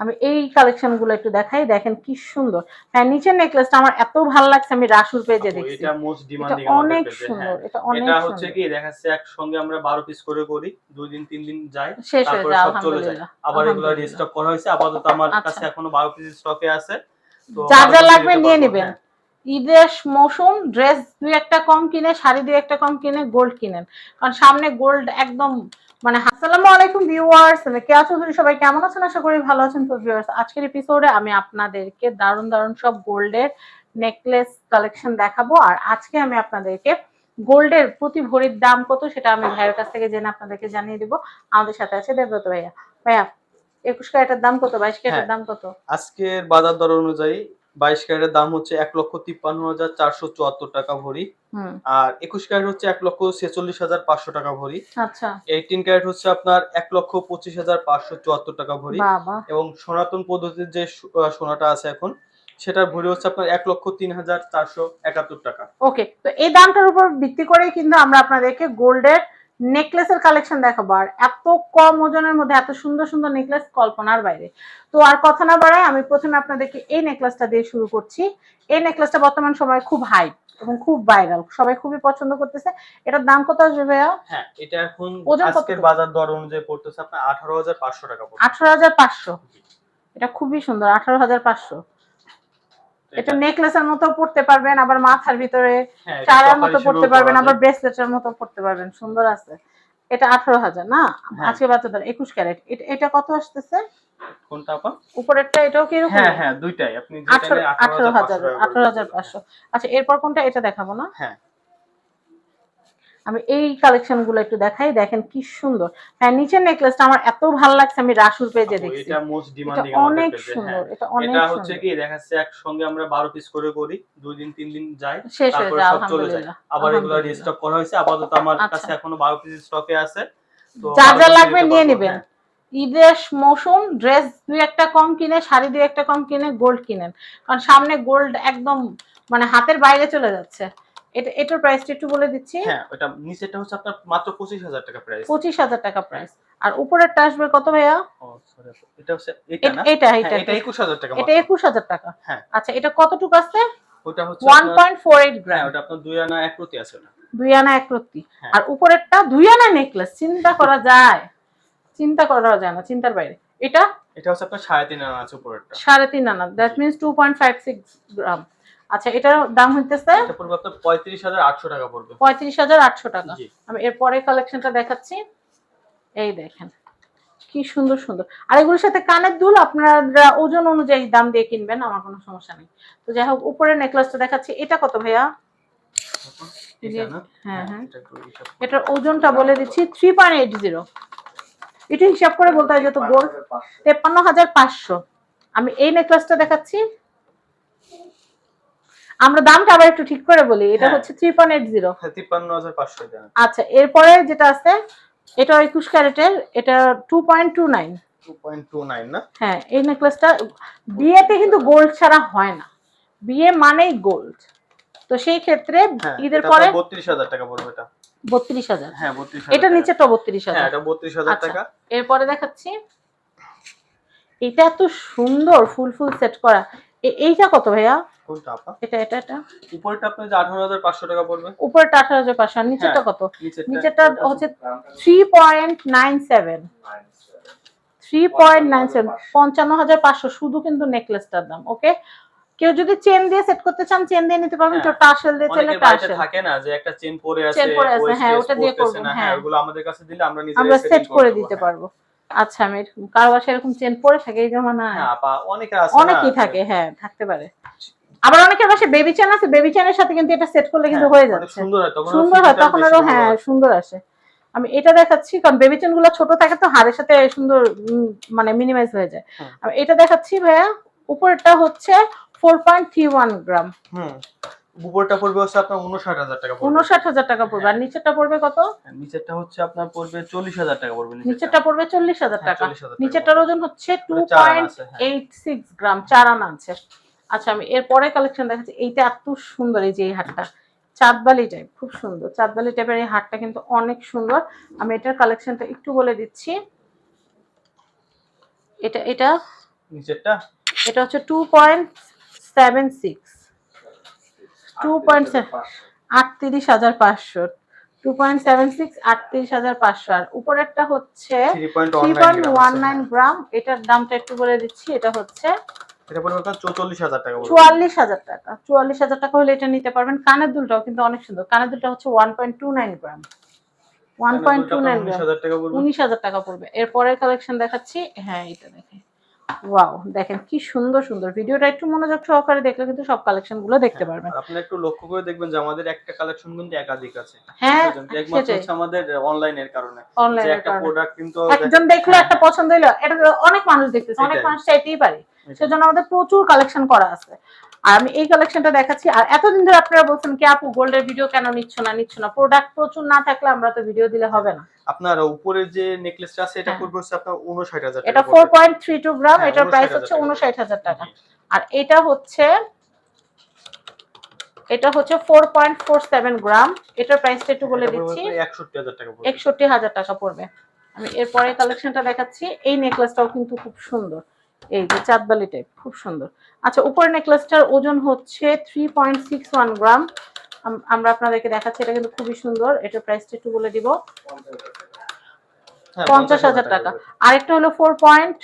আমি এই কালেকশনগুলো একটু দেখাই দেখেন কি সুন্দর। হ্যাঁ নিচের নেকলেসটা আমার এত ভালো লাগছে আমি রাসুর পেজে দেখছি। এটা মোস্ট ডিমান্ডিং অনেক সুন্দর এটা অনেক এটা হচ্ছে কি দেখাচ্ছে একসঙ্গে আমরা 12 পিস করে করি দুই দিন তিন দিন যায় শেষ হয়ে সব চলে যায়। আবার এগুলো। রিস্টক করা হয়েছে আপাতত আমার আচ্ছা। কাছে এখনও 12 পিস স্টকে আছে। যা যা লাগবে নিয়ে নিবেন নেবেন। হ্যাঁ। ঈদের মৌসুম ড্রেস দুই একটা কম কিনে শাড়ি দুই একটা কম কিনে গোল্ড কিনেন। কারণ সামনে গোল্ড একদম মানে আসসালামু আলাইকুম ভিউয়ার্স কে আছো তুমি সবাই কেমন আছেন? আশা করি ভালো আছেন। তো ভিউয়ার্স আজকের এপিসোডে আমি আপনাদেরকে দারুণ দারুণ সব গোল্ডের নেকলেস কালেকশন দেখাবো। আর আজকে আমি আপনাদেরকে গোল্ডের প্রতি ভরির দাম কত সেটা আমি ভাইয়ের কাছ থেকে জেনে আপনাদেরকে জানিয়ে দিব। আমাদের সাথে আছে দেবব্রত ভাইয়া। ভাইয়া একুশ ক্যারেটের দাম কত? বাইশ ক্যারেটের হ্যাঁ। দাম কত? আজকের বাজার দর অনুযায়ী 22 ক্যারেটের দাম হচ্ছে এক লক্ষ 53 হাজার 474 টাকা ভরি। আর 21 ক্যারেট হচ্ছে 1 লক্ষ 46 হাজার 500 টাকা ভরি। এইটিন 18 ক্যারেট হচ্ছে আপনার এক লক্ষ 25 হাজার 574 টাকা ভরি। এবং সনাতন পদ্ধতির যে সোনাটা আছে এখন সেটার ভরি হচ্ছে আপনার এক লক্ষ তিন হাজার চারশো একাত্তর টাকা। ওকে তো এই দামটার উপর ভিত্তি করেই কিন্তু আমরা আপনাদেরকে গোল্ডের নেকলেসের কালেকশন দেখাবো। আর এত কম ওজনের মধ্যে এত সুন্দর সুন্দর নেকলেস কল্পনার বাইরে। তো আর কথা না বাড়ায় আমি প্রথমে আপনাদেরকে এই নেকলেসটা দিয়ে শুরু করছি। এই নেকলেসটা বর্তমান সময়ে খুব হাই এবং খুব ভাইরাল সবাই খুবই পছন্দ করতেছে। এটার দাম কত আসবে ভাইয়া? হ্যাঁ এটা এখন আজকের বাজার দর অনুযায়ী পড়তেছে আপনার আঠারো হাজার পাঁচশো টাকা পড়বে আঠারো হাজার পাঁচশো। এটা খুবই সুন্দর আঠারো হাজার পাঁচশো। এটা নেকলেসের মতো পড়তে পারবেন আবার মাথার ভিতরে চারের চারার মতো পড়তে পারবেন আবার। ব্রেসলেটের মতো পড়তে পারবেন সুন্দর আছে। এটা আঠারো হাজার না? হ্যাঁ। আজকে বাচ্চাদের একুশ ক্যারেট। এটা কত আসতেছে? কোনটা আপা? উপরেরটা এটাও কি এরকম? হ্যাঁ হ্যাঁ দুইটাই। আপনি যেটা আঠারো নেন আঠারো হাজার 18,500 টাকা আঠারো হাজার করে পাঁচশো। আচ্ছা এরপর কোনটা? এটা দেখাবো না? হ্যাঁ। আমি এই কালেকশনগুলো একটু দেখাই দেখেন কি সুন্দর। হ্যাঁ নিচের নেকলেসটা আমার এত ভালো লাগছে আমি রাসুর পেজে দেখছি। এটা মোস্ট ডিমান্ডিং অনেক সুন্দর এটা অনেক এটা হচ্ছে কি দেখা যাচ্ছে একসঙ্গে আমরা 12 পিস করে করি দুই দিন তিন দিন যায় হয়ে তারপরে সব চলে যায়। আলহামদুলিল্লাহ আবার এগুলো রিস্টক করা হয়েছে আপাতত আমার আচ্ছা। কাছে এখনও 12 পিস স্টকে আছে তো যা যা লাগবে নিয়ে নেবেন। হ্যাঁ। ঈদের মৌসুম ড্রেস দুই একটা কম কিনে শাড়ি দুই একটা কম কিনে গোল্ড কিনেন। কারণ সামনে গোল্ড একদম মানে হাতের বাইরে চলে যাচ্ছে। এটা এটার প্রাইসটা একটু বলে দিচ্ছি। হ্যাঁ ওটা নিচেটা হচ্ছে আপনার মাত্র 25000 টাকা প্রাইস পঁচিশ হাজার টাকা প্রাইস আর উপরেরটা আসবে কত ভাইয়া? ও সরি এটা হচ্ছে এটা না? এটা হ্যাঁ, এটা এটা 21000 টাকা এটা মাত্র। একুশ হাজার টাকা। হ্যাঁ। আচ্ছা এটা কতটুকু আসছে ওটা হচ্ছে ওয়ান আপনার- পয়েন্ট ফোর এইট হ্যাঁ গ্রাম ওটা আপনার দুই আনা এক প্রতি আছে ওটা। দুই আনা এক রত্তি হ্যাঁ। আর উপরেরটা দুই আনা নেকলেস চিন্তা করা যায়। চিন্তা করা যায় না চিন্তার বাইরে। এটা? এটা হচ্ছে আপনার সাড়ে তিন আনা আছে উপরেরটা। সাড়ে তিন আনা that means two point five six gram আচ্ছা এটার দাম হইতেছে পঁয়ত্রিশ হাজার আটশো টাকা পড়বে। পঁয়ত্রিশ হাজার আটশো টাকা। আমি এরপরে কালেকশনটা দেখাচ্ছি। এই দেখেন কি সুন্দর সুন্দর। আর এগুলোর সাথে কানের দুল আপনারা ওজন অনুযায়ী দাম দিয়ে কিনবেন আমার কোনো সমস্যা নেই। তো যাই হোক উপরের নেকলেসটা দেখাচ্ছি। এটা কত ভাইয়া? হ্যাঁ, হ্যাঁ। করে। এটার ওজনটা বলে দিচ্ছি থ্রি পয়েন্ট এইট জিরো এটা হিসাব করে বলতে হয় যত গোল্ড তেপ্পান্ন হাজার পাঁচশো। আমি এই নেকলেসটা দেখাচ্ছি। আমরা দামটা আবার একটু ঠিক করে বলি এটা হ্যাঁ। হচ্ছে থ্রি পয়েন্ট এইট জিরো হ্যাঁ, আচ্ছা এরপরে যেটা আছে এটা একুশ ক্যারেটের এটা two point two nine two point two nine না? হ্যাঁ এই নেকলেসটা বিয়েতে কিন্তু গোল্ড ছাড়া হয় না। বিয়ে মানেই গোল্ড তো সেই ক্ষেত্রে হ্যাঁ ঈদের পরে টাকা পড়বে এটা। হ্যাঁ নিচেটা হ্যাঁ আচ্ছা। টাকা। এরপরে দেখাচ্ছি। এটা এত সুন্দর ফুল ফুল সেট করা। এইটা কত ভাইয়া? কোনটা আপা? এটা এটা এটা। উপরটা আপনার টাকা পড়বে। উপরটা আর নিচেরটা। কত? নিচেরটা। হচ্ছে শুধু কিন্তু নেকলেসটার দাম ওকে কেউ যদি চেন দিয়ে সেট করতে চান চেন দিয়ে নিতে পারবেন হ্যাঁ। টাসেল দিয়ে চাইলে টাসেল থাকে না যে একটা চেন পরে আছে চেন পরে আছে, হ্যাঁ, ওটা দিয়ে করবেন, হ্যাঁ। ওগুলো আমাদের কাছে দিলে আমরা সেট করে দিতে। পারব। আচ্ছা আমি এরকম কারও বাসায় এরকম চেন পরে থাকে এই জমানা হ্যাঁ আপা অনেকের আছে অনেকেই থাকে হ্যাঁ থাকতে পারে। আবার অনেকের বাসায় বেবি চেন আছে বেবি চেনের সাথে কিন্তু এটা সেট করলে কিন্তু হ্যাঁ, হয়ে যাচ্ছে। সুন্দর হয় তখন সুন্দর হয় তখন আরও হ্যাঁ সুন্দর আসে। আমি এটা দেখাচ্ছি কারণ বেবি চেনগুলো ছোট থাকে তো হাড়ের সাথে সুন্দর মানে মিনিমাইজ হয়ে যায়। আমি এটা দেখাচ্ছি ভাইয়া উপরটা হচ্ছে four point three one gram হুম। উপরটা পড়বে হচ্ছে আপনার উনষাট হাজার টাকা পড়বে। উনষাট হাজার টাকা পড়বে। আর নিচেরটা পড়বে কত? হ্যাঁ, নিচেরটা হচ্ছে আপনার পড়বে চল্লিশ হাজার টাকা পড়বে নিচেরটা। পড়বে চল্লিশ হাজার হ্যাঁ, টাকা। 40,000 টাকা নিচেরটার ওজন হচ্ছে টু ওটা চার আনা পয়েন্ট আছে, হ্যাঁ। এইট সিক্স গ্রাম চার আনা আছে। আচ্ছা আমি এরপরে কালেকশন দেখাচ্ছি। এইটা এত সুন্দর এই যে এই হাটটা চাঁদবালি টাইপ খুব সুন্দর। চাঁদবালি টাইপের এই হাটটা কিন্তু অনেক সুন্দর। আমি এটার কালেকশনটা একটু বলে দিচ্ছি। এটা এটা? নিচেরটা? এটা হচ্ছে two point seven six two হাজার পাঁচশো টু হাজার টাকা হলে এটা নিতে পারবেন কানের দুলটাও কিন্তু অনেক সুন্দর কানের দুলটা হচ্ছে one point two nine gram one point two nine উনিশ গ্রাম হাজার টাকা পড়বে উনিশ হাজার টাকা পড়বে এরপরের কালেকশন দেখাচ্ছি হ্যাঁ এটা দেখেন ওয়াও দেখেন কি সুন্দর সুন্দর। ভিডিওটা একটু মনোযোগ সহকারে দেখলে কিন্তু সব কালেকশনগুলো দেখতে পারবেন। আপনি একটু লক্ষ্য করে দেখবেন যে আমাদের একটা কালেকশন কিন্তু একাধিক আছে। হ্যাঁ? একমাত্র হচ্ছে আমাদের অনলাইনের কারণে। যে একটা প্রোডাক্ট কিন্তু একজন দেখল একটা পছন্দ হলো এটা অনেক মানুষ দেখতেছে অনেক মানুষ চাইতেই পারে। সেজন্য আমাদের প্রচুর কালেকশন করা আছে। আর আমি এই কালেকশনটা দেখাচ্ছি। আর এতদিন ধরে আপনারা বলছেন কি আপু গোল্ডের ভিডিও কেন নিচ্ছ না নিচ্ছ না? প্রোডাক্ট প্রচুর না থাকলে আমরা তো ভিডিও দিলে হবে না। আপনার উপরের যে নেকলেসটা আছে এটা হ্যাঁ। পড়বে হচ্ছে আপনার উনষাট হাজার এটা four point three two gram হ্যাঁ, এটার প্রাইস হচ্ছে টাকা। উনষাট হাজার টাকা। আর এটা হচ্ছে এটা হচ্ছে four point four seven gram এটার প্রাইসটা একটু বলে দিচ্ছি। একষট্টি হাজার টাকা পড়বে। একষট্টি হাজার টাকা পড়বে। আমি এরপরে কালেকশনটা দেখাচ্ছি। এই নেকলেসটাও কিন্তু খুব সুন্দর। এই যে চাঁদবালি টাইপ খুব সুন্দর। আচ্ছা উপরের নেকলেসটার ওজন হচ্ছে three point six one gram. আমরা আপনাদেরকে দেখাচ্ছি এটা কিন্তু খুবই সুন্দর। এটার প্রাইসটা একটু বলে দিব। হ্যাঁ, পঞ্চাশ হাজার টাকা। আরেকটা হলো four point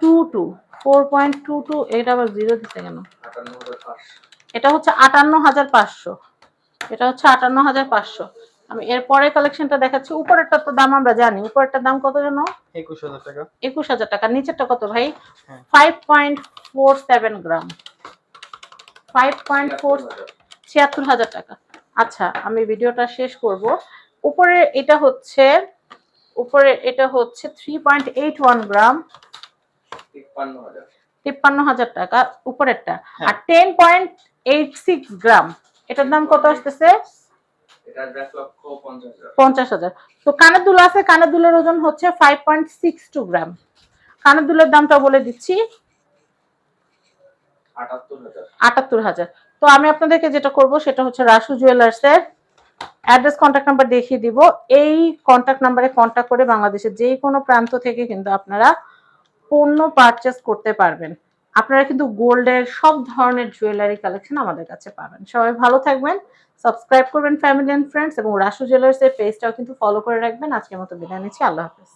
two two four point two two এটা আবার জিরো দিতে কেন? এটা হচ্ছে আটান্ন হাজার পাঁচশো। এটা হচ্ছে আটান্ন হাজার পাঁচশো। আমি এরপরে কালেকশনটা দেখাচ্ছি। উপরেরটা তো দাম আমরা জানি। উপরেরটার দাম কত জানো? একুশ হাজার টাকা। একুশ হাজার টাকা। নিচেরটা কত ভাই। Five point four seven gram five point four ছিয়াত্তর হাজার টাকা। আচ্ছা আমি ভিডিওটা শেষ করব। উপরে এটা হচ্ছে উপরে এটা হচ্ছে three point eight one gram তিপ্পান্ন হাজার। টাকা। উপরেরটা। হ্যাঁ। আর ten point eight six gram এটার দাম কত আসতেছে? পঞ্চাশ হাজার। তো কানের দুল আছে কানের দুলের ওজন হচ্ছে five point six two gram কানের দুলের দামটা বলে দিচ্ছি। আটাত্তর হাজার। তো আমি আপনাদেরকে যেটা করব সেটা হচ্ছে রাসু জুয়েলার্সের অ্যাড্রেস কন্ট্যাক্ট নাম্বার দেখিয়ে দিব। এই কন্ট্যাক্ট নাম্বারে কন্ট্যাক্ট করে বাংলাদেশের যে কোনো প্রান্ত থেকে কিন্তু আপনারা পণ্য পারচেস করতে পারবেন। আপনারা কিন্তু গোল্ডের সব ধরনের জুয়েলারি কালেকশন আমাদের কাছে পাবেন। সবাই ভালো থাকবেন। সাবস্ক্রাইব করবেন ফ্যামিলি অ্যান্ড ফ্রেন্ডস এবং রাসু জুয়েলার্সের পেজটাও কিন্তু ফলো করে রাখবেন। আজকের মতো বিদায় নিচ্ছি। আল্লাহ হাফেজ।